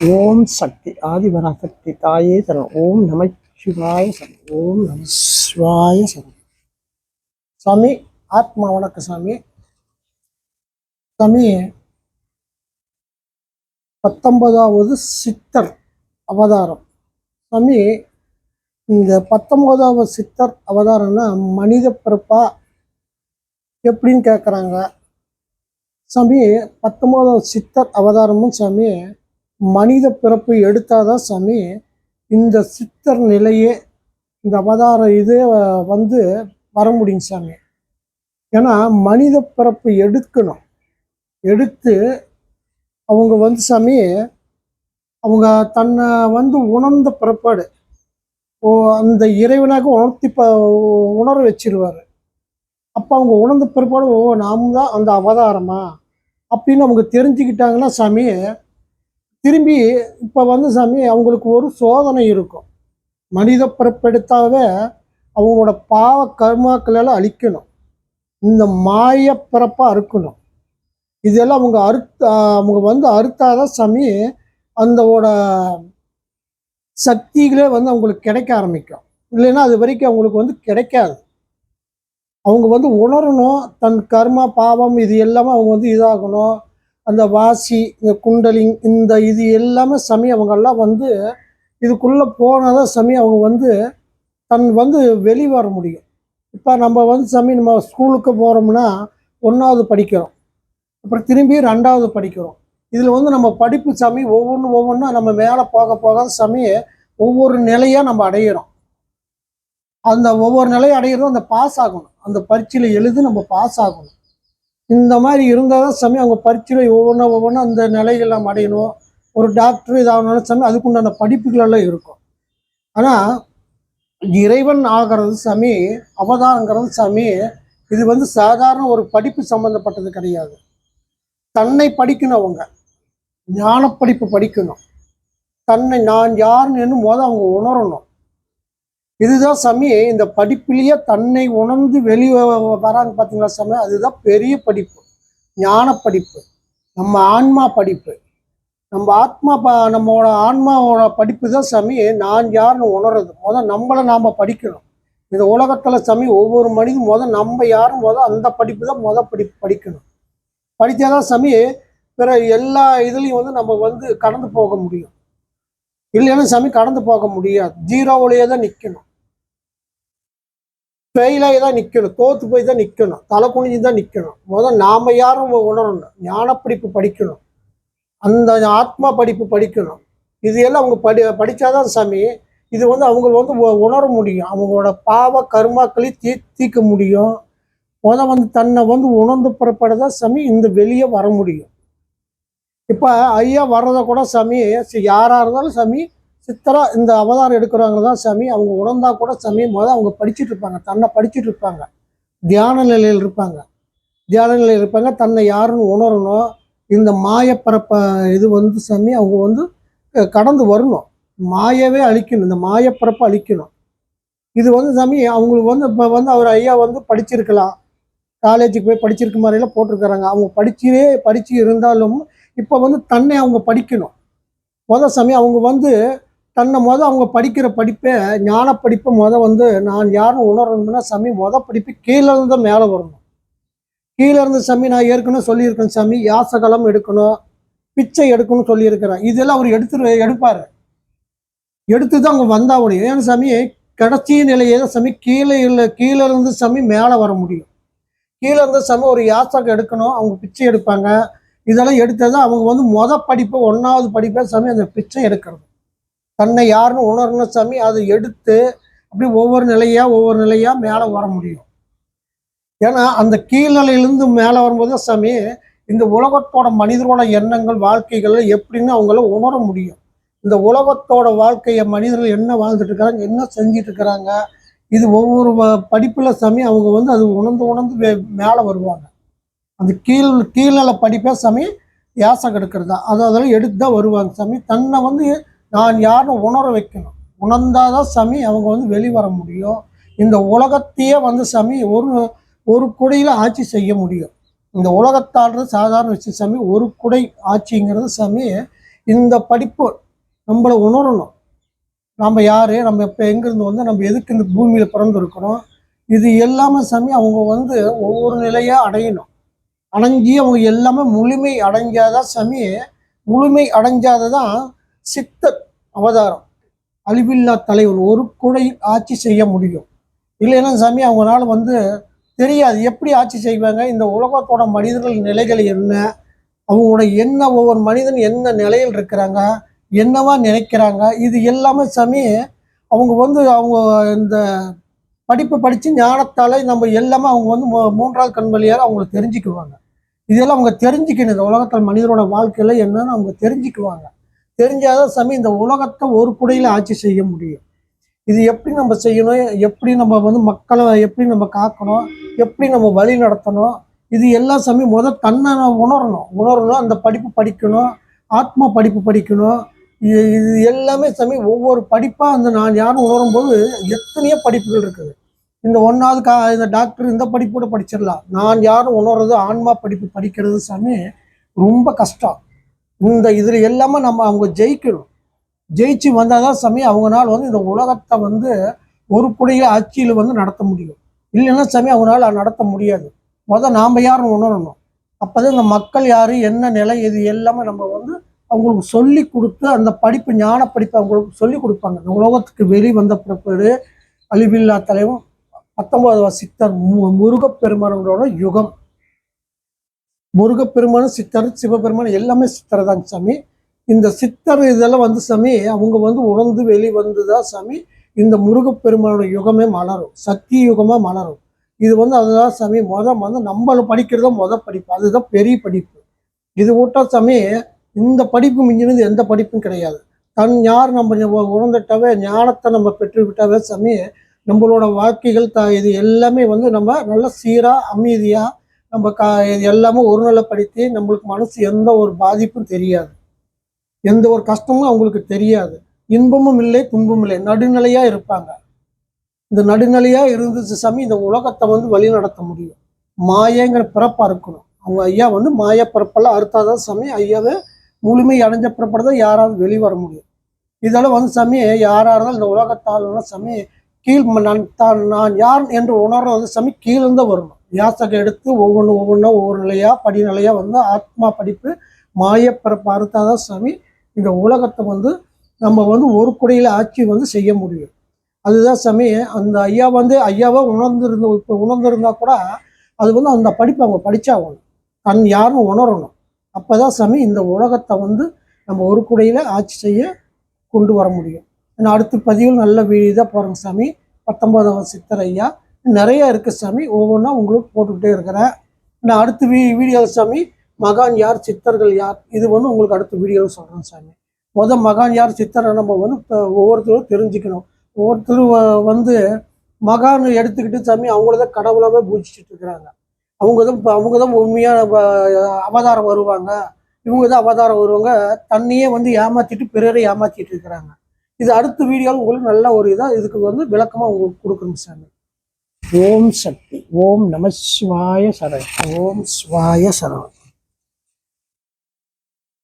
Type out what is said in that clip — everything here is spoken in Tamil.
ஓம் சக்தி ஆதிபராசக்தி தாயே சரணம். ஓம் நமச்சிவாய சரணம். ஓம் நமசிவாய சரணம். சாமி ஆத்மா வணக்க சாமி. சாமி பத்தொன்பதாவது சித்தர் அவதாரம். சாமி இந்த பத்தொன்பதாவது சித்தர் அவதாரம்னா மனித பிறப்பா எப்படின்னு கேட்குறாங்க சாமி பத்தொன்பதாவது சித்தர் அவதாரமும் சாமி மனித பிறப்பு எடுத்தாதான் சாமி இந்த சித்தர் நிலையே இந்த அவதார இதே வந்து வர முடியும் சாமி. ஏன்னா மனித பிறப்பு எடுக்கணும். எடுத்து அவங்க வந்து சாமி அவங்க தன்னை வந்து உணர்ந்த பிறப்பாடு. ஓ அந்த இறைவனாக உணர்த்தி ப உணர வச்சிருவார். அப்போ அவங்க உணர்ந்த பிற்பாடு ஓ நாம் தான் அந்த அவதாரமா? அப்படின்னு அவங்க தெரிஞ்சுக்கிட்டாங்கன்னா சாமி திரும்பி இப்போ வந்து சாமி அவங்களுக்கு ஒரு சோதனை இருக்கும். மனித பிறப்பெடுத்தாவே அவங்களோட பாவ கர்மாக்களெல்லாம் அழிக்கணும். இந்த மாய பிறப்பாக அறுக்கணும். இதெல்லாம் அவங்க அறுத்த அவங்க வந்து அறுத்தாதான் சாமி அந்தோட சக்திகளே வந்து அவங்களுக்கு கிடைக்க ஆரம்பிக்கும். இல்லைன்னா அது வரைக்கும் அவங்களுக்கு வந்து கிடைக்காது. அவங்க வந்து உணரணும். தன் கர்மா பாவம் இது எல்லாமே அவங்க வந்து இதாகணும். அந்த வாசி இந்த குண்டலிங் இந்த இது எல்லாமே சமி அவங்கெல்லாம் வந்து இதுக்குள்ளே போனால் தான் சமி அவங்க வந்து தன் வந்து வெளி வர முடியும். இப்போ நம்ம வந்து சமி நம்ம ஸ்கூலுக்கு போகிறோம்னா ஒன்றாவது படிக்கிறோம். அப்புறம் திரும்பி ரெண்டாவது படிக்கிறோம். இதில் வந்து நம்ம படிப்பு சாமி ஒவ்வொன்று ஒவ்வொன்றும் நம்ம மேலே போக போக சாமி ஒவ்வொரு நிலையாக நம்ம அடையிறோம். அந்த ஒவ்வொரு நிலையை அடையிறதும் அந்த பாஸ் ஆகணும். அந்த பரீட்சையில் எழுதி நம்ம பாஸ் ஆகணும். இந்த மாதிரி இருந்தால் தான் சாமி அவங்க பரீட்சையில் ஒவ்வொன்றா ஒவ்வொன்றா அந்த நிலைகள் நம்ம அடையணும். ஒரு டாக்டர் இதாகணும்னா சாமி அதுக்குண்டான படிப்புகளெல்லாம் இருக்கும். ஆனால் இறைவன் ஆகிறது சாமி அவதாரங்கிறது சாமி இது வந்து சாதாரண ஒரு படிப்பு சம்மந்தப்பட்டது கிடையாது. தன்னை படிக்கணும் அவங்க ஞானப்படிப்பு படிக்கணும். தன்னை நான் யாருன்னு போது அவங்க உணரணும். இதுதான் சாமி இந்த படிப்பிலேயே தன்னை உணர்ந்து வெளியே வராங்க பார்த்தீங்களா சாமி? அதுதான் பெரிய படிப்பு. ஞான படிப்பு. நம்ம ஆன்மா படிப்பு. நம்ம ஆத்மா ப நம்மளோட ஆன்மாவோட படிப்பு தான் சாமி நான் யாருன்னு உணர்றது. முதல் நம்மளை நாம் படிக்கணும். இந்த உலகத்தில் சாமி ஒவ்வொரு மனிதன் முதல் நம்ம யாரும் முத அந்த படிப்பு தான் முதல் படிப்பு படிக்கணும். படித்தாதான் சாமி பிற எல்லா இதுலேயும் வந்து நம்ம வந்து கடந்து போக முடியும். இல்லைன்னா சாமி கடந்து போக முடியாது. ஜீரோவிலேயே தான் நிற்கணும் ஃபெயிலாகி தான் நிற்கணும் தோத்து போய் தான் நிற்கணும் தலை குனிஞ்சு தான் நிற்கணும் முதல் நாம் யாரும் உணரணும்? ஞானப்படிப்பு படிக்கணும். அந்த ஆத்மா படிப்பு படிக்கணும். இது எல்லாம் அவங்க படி படித்தாதான் சாமி இது வந்து அவங்க வந்து உணர முடியும். அவங்களோட பாவ கர்மாக்களை தீ தீர்க்க முடியும். முத வந்து தன்னை வந்து உணர்ந்து புறப்படதான் சாமி இந்த வெளியே வர முடியும். இப்போ ஐயா வர்றதை கூட சாமி யாராக இருந்தாலும் சாமி சித்தராக இந்த அவதாரம் எடுக்கிறவங்க தான் சாமி. அவங்க உணர்ந்தா கூட சாமி முத அவங்க படிச்சுட்டு இருப்பாங்க. தன்னை படிச்சுட்டு இருப்பாங்க. தியான நிலையில் இருப்பாங்க. தியான நிலையில் இருப்பாங்க. தன்னை யாருன்னு உணரணும். இந்த மாயப்பரப்ப இது வந்து சாமி அவங்க வந்து கடந்து வரணும். மாயவே அழிக்கணும். இந்த மாயப்பரப்பை அழிக்கணும். இது வந்து சாமி அவங்களுக்கு வந்து இப்போ வந்து அவர் ஐயா வந்து படிச்சிருக்கலாம். காலேஜுக்கு போய் படிச்சிருக்க மாதிரிலாம் போட்டிருக்கிறாங்க. அவங்க படிச்சே படிச்சு இருந்தாலும் இப்போ வந்து தன்னை அவங்க படிக்கணும். முத சாமி அவங்க வந்து தன்னை மொதல் அவங்க படிக்கிற படிப்பை ஞான படிப்பை முத வந்து நான் யாரும் உணரணும்னா சாமி மொதல் படிப்பு கீழே இருந்து தான் மேலே வரணும். கீழே இருந்து சாமி நான் ஏற்கனவே சொல்லியிருக்கேன் சாமி யாசகலம் எடுக்கணும் பிச்சை எடுக்கணும்னு சொல்லியிருக்கிறேன் இதெல்லாம் அவர் எடுத்து எடுப்பார். எடுத்து தான் அவங்க வந்தாகணும் ஏன்னா சாமி கடைசி நிலையே தான் சாமி கீழே இல்லை கீழே இருந்து சாமி மேலே வர முடியும். கீழே இருந்து சாமி ஒரு யாசகம் எடுக்கணும் அவங்க பிச்சை எடுப்பாங்க. இதெல்லாம் எடுத்தது அவங்க வந்து மொத படிப்பு ஒன்றாவது படிப்பை சாமி அந்த பிச்சை எடுக்கிறது. தன்னை யாருன்னு உணரணும் சாமி அதை எடுத்து அப்படி ஒவ்வொரு நிலையா ஒவ்வொரு நிலையா மேலே வர முடியும். ஏன்னா அந்த கீழ்நிலையிலிருந்து மேலே வரும்போது சாமி இந்த உலகத்தோட மனிதரோட எண்ணங்கள் வாழ்க்கைகள் எப்படின்னு அவங்கள உணர முடியும். இந்த உலகத்தோட வாழ்க்கையை மனிதர்கள் என்ன வாழ்ந்துட்டு இருக்கிறாங்க என்ன செஞ்சிட்டு இருக்கிறாங்க இது ஒவ்வொரு படிப்பில் படிப்புல சாமி அவங்க வந்து அது உணர்ந்து உணர்ந்து மேலே வருவாங்க. அந்த கீழ் கீழ்நிலை படிப்பே சாமி யாசம் கெடுக்கிறது தான். அது அதெல்லாம் எடுத்து தான் வருவாங்க சாமி. தன்னை வந்து நான் யாருன்னு உணர வைக்கணும். உணர்ந்தாதான் சாமி அவங்க வந்து வெளிவர முடியும். இந்த உலகத்தையே வந்து சாமி ஒரு ஒரு குடையில் ஆட்சி செய்ய முடியும். இந்த உலகத்தாடுறது சாதாரண விஷயம் சாமி ஒரு குடை ஆட்சிங்கிறது சாமி இந்த படிப்பு நம்மளை உணரணும். நம்ம யாரு? நம்ம இப்போ எங்கேருந்து வந்து நம்ம எதுக்கு இந்த பூமியில் பிறந்திருக்கிறோம்? இது எல்லாமே சாமி அவங்க வந்து ஒவ்வொரு நிலையாக அடையணும். அடைஞ்சி அவங்க எல்லாமே முழுமை அடைஞ்சாதான் சாமி முழுமை அடைஞ்சாதான் சித்தர் அவதாரம். அழிவில்லா தலைவர் ஒரு குழையில் ஆட்சி செய்ய முடியும். இல்லைன்னா சாமி அவங்களால வந்து தெரியாது. எப்படி ஆட்சி செய்வாங்க? இந்த உலகத்தோட மனிதர்கள் நிலைகள் என்ன? அவங்களோட என்ன ஒவ்வொரு மனிதன் என்ன நிலையில் இருக்கிறாங்க? என்னவா நினைக்கிறாங்க? இது எல்லாமே சாமி அவங்க வந்து அவங்க இந்த படிப்பு படித்து ஞானத்தால் நம்ம எல்லாமே அவங்க வந்து மூ- மூன்றாவது கண் வழியாக அவங்கள தெரிஞ்சுக்குவாங்க. இதெல்லாம் அவங்க தெரிஞ்சுக்கணும். இந்த உலகத்தில் மனிதரோட வாழ்க்கையில் என்னன்னு அவங்க தெரிஞ்சுக்குவாங்க. தெரிஞ்சாதான் சாமி இந்த உலகத்தை ஒரு குடையில ஆட்சி செய்ய முடியும். இது எப்படி நம்ம செய்யணும்? எப்படி நம்ம வந்து மக்களை எப்படி நம்ம காக்கணும்? எப்படி நம்ம வழி நடத்தணும்? இது எல்லாம் சாமி முதல் தன்னை உணரணும். உணரணும் அந்த படிப்பு படிக்கணும் ஆத்மா படிப்பு படிக்கணும். இது இது எல்லாமே சாமி ஒவ்வொரு படிப்பாக அந்த நான் யாரும் உணரும் போது எத்தனையோ படிப்புகள் இருக்குது. இந்த ஒன்றாவது கா இந்த டாக்டர் இந்த படிப்போடு படிச்சிடலாம். நான் யாரும் உணர்றது ஆன்மா படிப்பு படிக்கிறது சாமி ரொம்ப கஷ்டம். இந்த இதில் எல்லாமே நம்ம அவங்க ஜெயிக்கணும். ஜெயிச்சு வந்தால் தான் சாமி அவங்களால வந்து இந்த உலகத்தை வந்து ஒரு குடைய ஆட்சியில் வந்து நடத்த முடியும். இல்லைன்னா சாமி அவங்களால நடத்த முடியாது. முதல் நாம் யாரும் உணரணும். அப்போ தான் இந்த மக்கள் யார் என்ன நிலை இது எல்லாமே நம்ம வந்து அவங்களுக்கு சொல்லி கொடுத்து அந்த படிப்பு ஞான படிப்பை அவங்களுக்கு சொல்லி கொடுப்பாங்க. இந்த உலகத்துக்கு வெளி வந்த பிறப்பேடு அழிவில்லா தலைவன் பத்தொன்பது சித்தர் மு- முருகப்பெருமானோட யுகம். முருகப்பெருமானும் சித்தர் சிவபெருமான் எல்லாமே சித்தர் தான் சாமி. இந்த சித்தர் இதெல்லாம் வந்து சாமி அவங்க வந்து உணர்ந்து வெளி வந்துதான் சாமி இந்த முருகப்பெருமானோட யுகமே மலரும். சக்தி யுகமாக மலரும். இது வந்து அதுதான் சாமி முத வந்து நம்மள படிக்கிறதோ முத படிப்பு. அதுதான் பெரிய படிப்பு. இது விட்டா சாமி இந்த படிப்பு மிஞ்சினது எந்த படிப்பும் கிடையாது. தன் யார் நம்ம உணர்ந்துட்டாவே ஞானத்தை நம்ம பெற்றுவிட்டாவே சாமி நம்மளோட வாழ்க்கைகள் த இது எல்லாமே வந்து நம்ம நல்ல சீராக அமைதியாக நம்ம க இது எல்லாமே ஒருநிலைப்படுத்தி நம்மளுக்கு மனசு எந்த ஒரு பாதிப்பும் தெரியாது. எந்த ஒரு கஷ்டமும் அவங்களுக்கு தெரியாது. இன்பமும் இல்லை துன்பமும் இல்லை. நடுநிலையா இருப்பாங்க. இந்த நடுநிலையா இருந்துச்சு சாமி இந்த உலகத்தை வந்து வழி நடத்த முடியும். மாயங்கிற பிறப்பா இருக்கணும் அவங்க ஐயா வந்து மாய பிறப்பெல்லாம் அறுத்தாதான் சாமி ஐயாவை முழுமை அடைஞ்ச பிறப்பதான் யாராவது வெளிவர முடியும். இதெல்லாம் வந்து சாமி யாரா இருந்தாலும் இந்த உலகத்தாலும் சாமி கீழ் நான் தான் நான் யார் என்று உணர்றது வந்து சாமி கீழிருந்து வரணும். யாசகம் எடுத்து ஒவ்வொன்று ஒவ்வொன்றா ஒவ்வொரு நிலையாக படிநிலையாக வந்து ஆத்மா படிப்பு மாயப்பிறப்பு அறுத்தாதான் சாமி. இந்த உலகத்தை வந்து நம்ம வந்து ஒரு குடையில் ஆட்சி வந்து செய்ய முடியும். அதுதான் சாமி அந்த ஐயா வந்து ஐயாவை உணர்ந்திருந்த இப்போ உணர்ந்திருந்தா கூட அது வந்து அந்த படிப்பு அவங்க படித்தாகணும் தன் யாரும் உணரணும். அப்போ தான் சாமி இந்த உலகத்தை வந்து நம்ம ஒரு குடையில் ஆட்சி செய்ய கொண்டு வர முடியும். ஏன்னா அடுத்த பதிவில் நல்ல வீடியோ தான் போகிறோங்க சாமி. பத்தொன்பதாவது சித்தர் ஐயா. நிறையா இருக்கு சாமி. ஒவ்வொன்றா உங்களுக்கு போட்டுக்கிட்டே இருக்கிறேன். நான் அடுத்த வீ வீடியோ சாமி மகான் யார் சித்தர்கள் யார்? இது வந்து உங்களுக்கு அடுத்த வீடியோவில் சொல்கிறேன் சாமி. முத மகான் யார் சித்தரை நம்ம வந்து ஒவ்வொருத்தரும் தெரிஞ்சுக்கணும். ஒவ்வொருத்தரும் வந்து மகான் எடுத்துக்கிட்டு சாமி அவங்கள தான் கடவுளாகவே பூஜிச்சுட்டு இருக்கிறாங்க. அவங்க தான் இப்போ அவங்க தான் உண்மையான அவதாரம் வருவாங்க. இவங்க தான் அவதாரம் வருவாங்க. தன்னையே வந்து ஏமாற்றிட்டு பிறரை ஏமாற்றிட்டு இருக்கிறாங்க. இது அடுத்த வீடியோவில் உங்களுக்கு நல்ல ஒரு இதாக இதுக்கு வந்து விளக்கமாக உங்களுக்கு கொடுக்குறேங்க சாமி. ஓம் சக்தி ஓம் நம சிவாய சரண் ஓம் சிவாய சரணம்